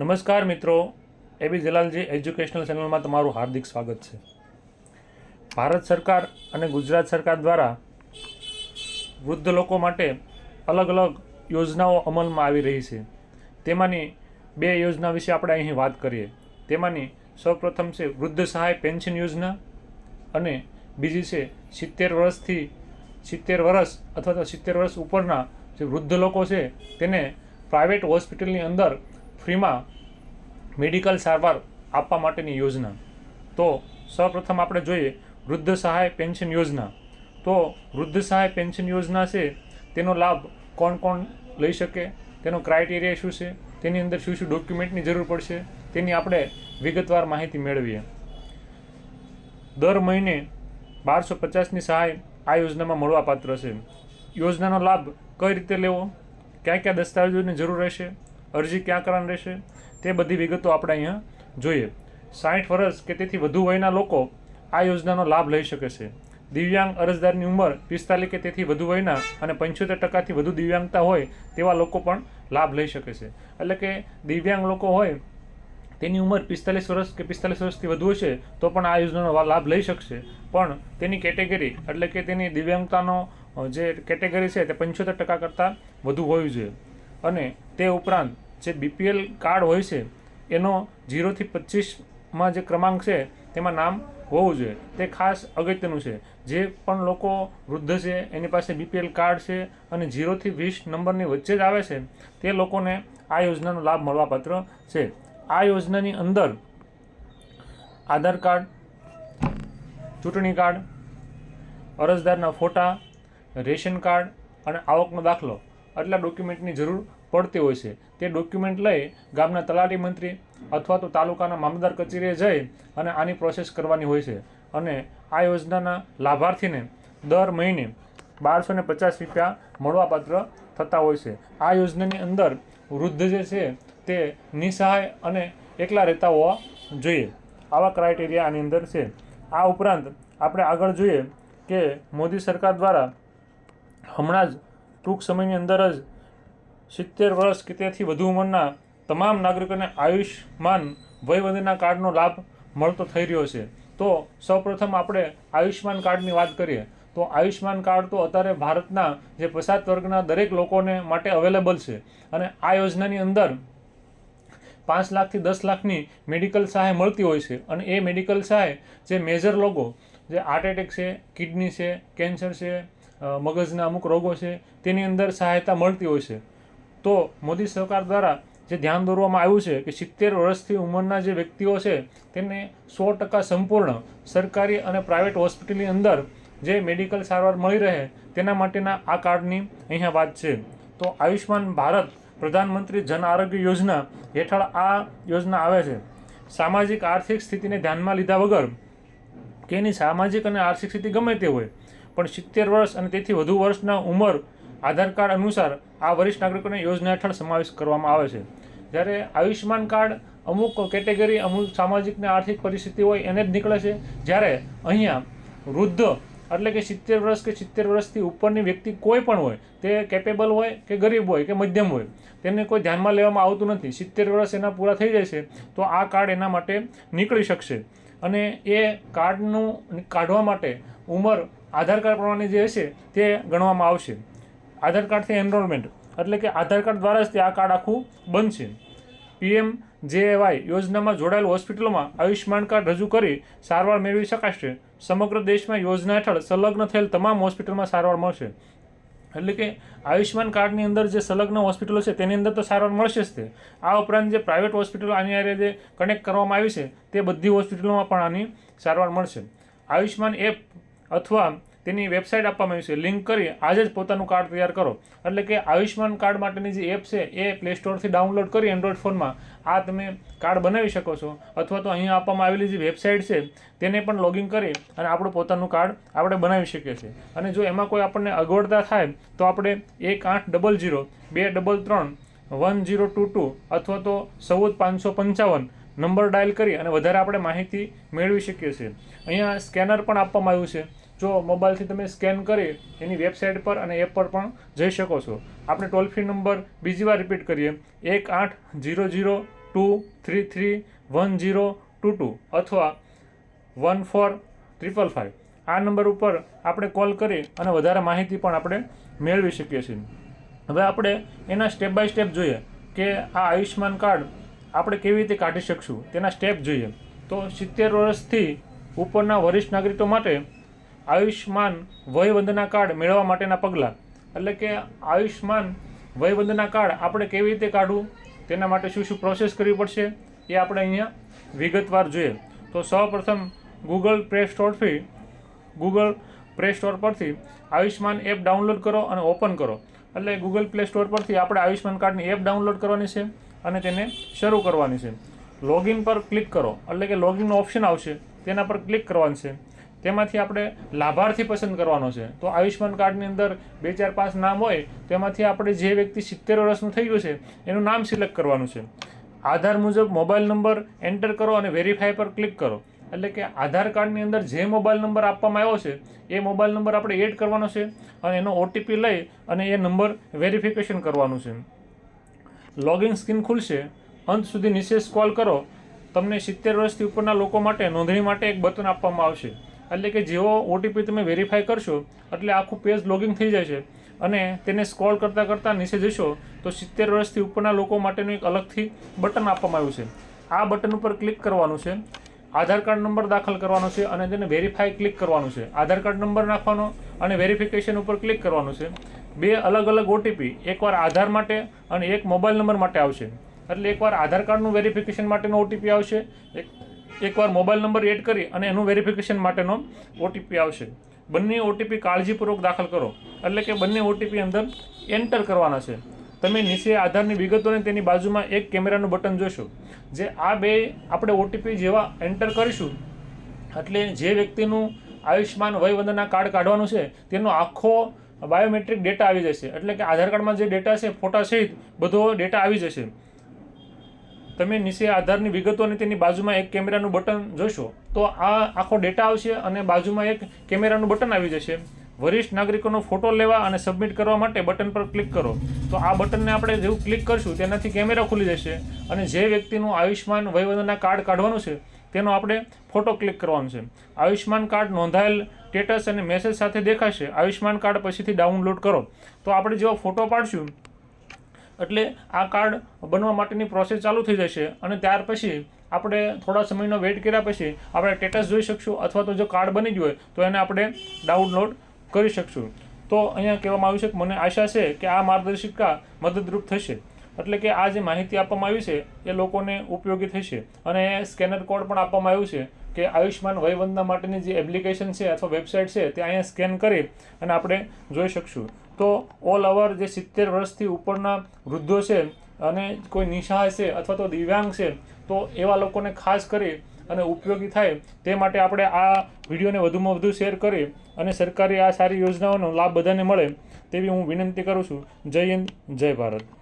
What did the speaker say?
નમસ્કાર મિત્રો, એબી જલાલજી એજ્યુકેશનલ ચેનલમાં તમારું હાર્દિક સ્વાગત છે. ભારત સરકાર અને ગુજરાત સરકાર દ્વારા વૃદ્ધ લોકો માટે અલગ અલગ યોજનાઓ અમલમાં આવી રહી છે. તેમાંની બે યોજના વિશે આપણે અહીં વાત કરીએ. તેમાંની સૌપ્રથમ છે વૃદ્ધ સહાય પેન્શન યોજના અને બીજી છે સિત્તેર વર્ષથી સિત્તેર વર્ષ અથવા તો સિત્તેર વર્ષ ઉપરના જે વૃદ્ધ લોકો છે તેને પ્રાઇવેટ હોસ્પિટલની અંદર ફ્રીમાં મેડિકલ સારવાર આપવા માટેની યોજના. તો સૌપ્રથમ આપણે જોઈએ વૃદ્ધ સહાય પેન્શન યોજના. તો વૃદ્ધ સહાય પેન્શન યોજના છે, તેનો લાભ કોણ કોણ લઈ શકે, તેનો ક્રાઇટેરિયા શું છે, તેની અંદર શું શું ડોક્યુમેન્ટની જરૂર પડશે, તેની આપણે વિગતવાર માહિતી મેળવીએ. દર મહિને બારસો પચાસની સહાય આ યોજનામાં મળવાપાત્ર છે. યોજનાનો લાભ કઈ રીતે લેવો, કયા કયા દસ્તાવેજોની જરૂર રહેશે અરજી ક્યાં કરવાની રહેશે? તે બધી વિગતો આપણે અહીંયા જોઈએ. સાઠ વર્ષ કે તેથી વધુ વયના લોકો આ યોજનાનો લાભ લઈ શકે છે. દિવ્યાંગ અરજદારની ઉંમર પિસ્તાલીસ કે તેથી વધુ વયના અને પંચોતેર ટકાથી વધુ દિવ્યાંગતા હોય તેવા લોકો પણ લાભ લઈ શકે છે. એટલે કે દિવ્યાંગ લોકો હોય, તેની ઉંમર પિસ્તાલીસ વર્ષ કે પિસ્તાલીસ વર્ષથી વધુ હશે તો પણ આ યોજનાનો લાભ લઈ શકશે. પણ તેની કેટેગરી, એટલે કે તેની દિવ્યાંગતાનો જે કેટેગરી છે તે પંચોતેર ટકા કરતાં વધુ હોવી જોઈએ. અને તે ઉપરાંત જે બીપીએલ કાર્ડ હોય છે, એનો જીરોથી પચીસમાં જે ક્રમાંક છે, તેમાં નામ હોવું જોઈએ. તે ખાસ અગત્યનું છે. જે પણ લોકો વૃદ્ધ છે, એની પાસે બીપીએલ કાર્ડ છે અને જીરોથી વીસ નંબરની વચ્ચે જ આવે છે, તે લોકોને આ યોજનાનો લાભ મળવાપાત્ર છે. આ યોજનાની અંદર આધાર કાર્ડ, ચૂંટણી કાર્ડ, અરજદારના ફોટા, રેશન કાર્ડ અને આવકનો દાખલો. આટલા ડોક્યુમેન્ટની જરૂર પડતી હોય છે. તે ડોક્યુમેન્ટ લઈ ગામના તલાટી મંત્રી અથવા તો તાલુકાના મામલદાર કચેરીએ જઈ અને આની પ્રોસેસ કરવાની હોય છે. અને આ યોજનાના લાભાર્થીને દર મહિને બારસો ને પચાસ રૂપિયા મળવાપાત્ર થતા હોય છે. આ યોજનાની અંદર વૃદ્ધ જે છે તે નિસહાય અને એકલા રહેતા હોવા જોઈએ. આવા ક્રાઇટેરિયા આની અંદર છે. આ ઉપરાંત આપણે આગળ જોઈએ કે મોદી સરકાર દ્વારા હમણાં જ ટૂંક સમયની અંદર જ સિત્તેર વર્ષ કે તેથી વધુ ઉંમરના તમામ નાગરિકોને આયુષ્યમાન વયવંદના કાર્ડનો લાભ મળતો થઈ રહ્યો છે. તો સૌપ્રથમ આપણે આયુષ્યમાન કાર્ડની વાત કરીએ. તો આયુષ્માન કાર્ડ તો અત્યારે ભારતના જે પછાત વર્ગના દરેક લોકોને માટે અવેલેબલ છે અને આ યોજનાની અંદર પાંચ લાખથી દસ લાખની મેડિકલ સહાય મળતી હોય છે અને એ મેડિકલ સહાય જે મેજર લોકો, જે હાર્ટ એટેક છે કિડની છે કેન્સર છે મગજના અમુક રોગો છે, તેની અંદર સહાયતા મળતી હોય છે. તો મોદી સરકાર દ્વારા જે ધ્યાન દોરવામાં આવ્યું છે કે સિત્તેર વર્ષથી ઉંમરના જે વ્યક્તિઓ છે તેને સો ટકા સંપૂર્ણ સરકારી અને પ્રાઇવેટ હોસ્પિટલની અંદર જે મેડિકલ સારવાર મળી રહે, તેના માટેના આ કાર્ડની અહીંયા વાત છે. તો આયુષ્માન ભારત પ્રધાનમંત્રી જન આરોગ્ય યોજના હેઠળ આ યોજના આવે છે. સામાજિક આર્થિક સ્થિતિને ધ્યાનમાં લીધા વગર કે એની સામાજિક અને આર્થિક સ્થિતિ ગમે તે હોય, પણ સિત્તેર વર્ષ અને તેથી વધુ વર્ષના ઉંમર આધાર કાર્ડ અનુસાર આ વરિષ્ઠ નાગરિકોને યોજના હેઠળ સમાવેશ કરવામાં આવે છે. જ્યારે આયુષ્યમાન કાર્ડ અમુક કેટેગરી, અમુક સામાજિક ને આર્થિક પરિસ્થિતિ હોય એને જ નીકળે છે. જ્યારે અહીંયા વૃદ્ધ એટલે કે સિત્તેર વર્ષ કે સિત્તેર વર્ષથી ઉપરની વ્યક્તિ કોઈ પણ હોય, તે કેપેબલ હોય કે ગરીબ હોય કે મધ્યમ હોય, તેને કોઈ ધ્યાનમાં લેવામાં આવતું નથી. સિત્તેર વર્ષ એના પૂરા થઈ છે, તો આ કાર્ડ એના માટે નીકળી શકશે. અને એ કાર્ડનું કાઢવા માટે ઉંમર આધાર કાર્ડ પ્રમાણે જે હશે તે ગણવામાં આવશે. આધાર કાર્ડથી એનરોલમેન્ટ એટલે કે આધાર કાર્ડ દ્વારા જ તે આ કાર્ડ આખું બનશે. પીએમ જેએવાય યોજનામાં જોડાયેલ હોસ્પિટલોમાં આયુષ્યમાન કાર્ડ રજૂ કરી સારવાર મેળવી શકાશે. સમગ્ર દેશમાં યોજના હેઠળ સંલગ્ન થયેલ તમામ હોસ્પિટલમાં સારવાર મળશે. એટલે કે આયુષ્યમાન કાર્ડની અંદર જે સંલગ્ન હોસ્પિટલો છે તેની અંદર તો સારવાર મળશે જ તે. આ ઉપરાંત જે પ્રાઇવેટ હોસ્પિટલો આની આરે જે કનેક્ટ કરવામાં આવી છે તે બધી હોસ્પિટલોમાં પણ આની સારવાર મળશે. આયુષ્યમાન એપ અથવા તેની વેબસાઇટ આપવામાં આવી છે. લિંક કરી આજે જ પોતાનું કાર્ડ તૈયાર કરો. એટલે કે આયુષ્યમાન કાર્ડ માટેની જે એપ છે, એ પ્લે સ્ટોરથી ડાઉનલોડ કરી એન્ડ્રોઈડ ફોનમાં આ તમે કાર્ડ બનાવી શકો છો. અથવા તો અહીંયા આપવામાં આવેલી જે વેબસાઇટ છે, તેને પણ લોગિન કરી અને આપણું પોતાનું કાર્ડ આપણે બનાવી શકીએ છીએ. અને જો એમાં કોઈ આપણને અગવડતા થાય, તો આપણે એક આઠ ડબલ જીરો બે ડબલ ત્રણ વન જીરો ટુ ટુ અથવા તો ચૌદ પાંચસો પંચાવન નંબર ડાયલ કરી અને વધારે આપણે માહિતી મેળવી શકીએ છીએ. અહીંયા સ્કેનર પણ આપવામાં આવ્યું છે. જો મોબાઈલથી તમે સ્કેન કરી એની વેબસાઇટ પર અને એપ પર પણ જઈ શકો છો. આપણે ટોલ ફ્રી નંબર બીજી વાર રિપીટ કરીએ. એક આઠ zero zero two three three one zero two two અથવા વન ફોર ટ્રિપલ ફાઇવ આ નંબર ઉપર આપણે કોલ કરી અને વધારે માહિતી પણ આપણે મેળવી શકીએ છીએ. હવે આપણે એના સ્ટેપ બાય સ્ટેપ જોઈએ કે આ આયુષ્યમાન કાર્ડ આપણે કેવી રીતે કાઢી શકશું. તેના સ્ટેપ જોઈએ. તો સિત્તેર વર્ષથી ઉપરના વરિષ્ઠ નાગરિકો માટે આયુષ્યમાન વયવંદના કાર્ડ મેળવવા માટેના પગલાં. એટલે કે આયુષ્યમાન વયવંદના કાર્ડ આપણે કેવી રીતે કાઢવું? તેના માટે શું શું પ્રોસેસ કરવી પડશે? એ આપણે અહીંયા વિગતવાર જોઈએ. તો સૌપ્રથમ ગૂગલ પ્લે સ્ટોરથી ગૂગલ પ્લે સ્ટોર પરથી આયુષ્યમાન એપ ડાઉનલોડ કરો અને ઓપન કરો. એટલે ગૂગલ પ્લે સ્ટોર પરથી આપણે આયુષ્યમાન કાર્ડની એપ ડાઉનલોડ કરવાની છે અને તેને શરૂ કરવાની છે. લોગિન પર ક્લિક કરો. એટલે કે લોગિનનો ઓપ્શન આવશે. તેના પર ક્લિક કરવાનું છે. તેમાંથી આપણે લાભાર્થી પસંદ કરવાનો છે. તો આયુષ્યમાન કાર્ડની અંદર બે ચાર પાંચ નામ હોય, તેમાંથી આપણે જે વ્યક્તિ સિત્તેર વર્ષનું થઈ ગયું છે, એનું નામ સિલેક્ટ કરવાનું છે. આધાર મુજબ મોબાઈલ નંબર એન્ટર કરો અને વેરીફાઈ પર ક્લિક કરો. એટલે કે આધાર કાર્ડની અંદર જે મોબાઈલ નંબર આપવામાં આવ્યો છે, એ મોબાઈલ નંબર આપણે એડ કરવાનો છે અને એનો ઓટીપી લઈ અને એ નંબર વેરિફિકેશન કરવાનું છે. લોગિન સ્ક્રીન ખુલશે. અંત સુધી નિશેષ કોલ કરો. તમને સિત્તેર વર્ષથી ઉપરના લોકો માટે, નોંધણી માટે એક બટન આપવામાં આવશે. એટલે કે જેવો ઓટીપી તમે વેરીફાઈ કરશો, એટલે આખું પેજ લોગિંગ થઈ જાય છે. અને તેને સ્ક્રોલ કરતાં કરતાં નીચે જશો, તો સિત્તેર વર્ષથી ઉપરના લોકો માટેનું એક અલગથી બટન આપવામાં આવ્યું છે. આ બટન ઉપર ક્લિક કરવાનું છે, આધાર કાર્ડ નંબર દાખલ કરવાનો છે, અને તેને વેરીફાઈ ક્લિક કરવાનું છે. આધાર કાર્ડ નંબર નાખવાનો અને વેરિફિકેશન ઉપર ક્લિક કરવાનું છે. બે અલગ અલગ ઓટીપી એકવાર આધાર માટે અને એક મોબાઈલ નંબર માટે આવશે. એટલે એકવાર આધાર કાર્ડનું વેરિફિકેશન માટેનો ઓટીપી આવશે, એક એકવાર મોબાઈલ નંબર એડ કરી અને એનું વેરિફિકેશન માટેનો ઓટીપી આવશે. બંને ઓટીપી કાળજીપૂર્વક દાખલ કરો. એટલે કે બંને ઓટીપી અંદર એન્ટર કરવાના છે. તમે નીચે આધારની વિગતોને તેની બાજુમાં એક કેમેરાનું બટન જોશો. જે આ બે આપણે ઓટીપી જેવા એન્ટર કરીશું. એટલે જે વ્યક્તિનું આયુષ્યમાન વયવંદના કાર્ડ કાઢવાનું છે, તેનો આખો બાયોમેટ્રિક ડેટા આવી જશે. એટલે કે આધાર કાર્ડમાં જે ડેટા છે, ફોટા સહિત બધો ડેટા આવી જશે. તમે નીચે આધારની વિગતો અને તેની બાજુમાં એક કેમેરાનું બટન જોશો, તો આ આખો ડેટા આવશે અને બાજુમાં એક કેમેરાનું બટન આવી જશે. વરિષ્ઠ નાગરિકોનો ફોટો લેવા અને સબમિટ કરવા માટે બટન પર ક્લિક કરો. તો આ બટનને આપણે જેવું ક્લિક કરશું, તેનાથી કેમેરા ખુલી જશે અને જે વ્યક્તિનું આયુષ્યમાન વયવંદના કાર્ડ કાઢવાનું છે, તેનો આપણે ફોટો ક્લિક કરવાનો છે. આયુષ્માન કાર્ડ નોંધાયેલ સ્ટેટસ અને મેસેજ સાથે દેખાશે. આયુષ્યમાન કાર્ડ પછીથી ડાઉનલોડ કરો. તો આપણે જેવો ફોટો પાડશું એટલે આ કાર્ડ બનવા માટેની પ્રોસેસ ચાલુ થઈ જશે અને ત્યાર પછી આપણે થોડા સમયનો વેઇટ કર્યા પછી આપણે સ્ટેટસ જોઈ શકશું અથવા તો જો કાર્ડ બની ગયું હોય તો એને આપણે ડાઉનલોડ કરી શકશું. તો અહીંયા કહેવામાં આવ્યું છે કે મને આશા છે કે આ માર્ગદર્શિકા મદદરૂપ થશે. એટલે કે આ જે માહિતી આપવામાં આવી છે એ લોકોને ઉપયોગી થશે. અને સ્કેનર કોડ પણ આપવામાં આવ્યું છે કે આયુષ્યમાન વયવંદના માટેની જે એપ્લિકેશન છે અથવા વેબસાઇટ છે તે અહીંયા સ્કેન કરી અને આપણે જોઈ શકશું. તો ઓલ ઓવર જે સિત્તેર વર્ષથી ઉપરના વૃદ્ધો છે અને કોઈ નિશાળ છે અથવા તો દિવ્યાંગ છે, તો એવા લોકોને ખાસ કરી અને ઉપયોગી થાય તે માટે આપણે આ વિડીયોને વધુમાં વધુ શેર કરી અને સરકારી આ સારી યોજનાઓનો લાભ બધાને મળે તેવી હું વિનંતી કરું છું. જય હિન્દ, જય ભારત.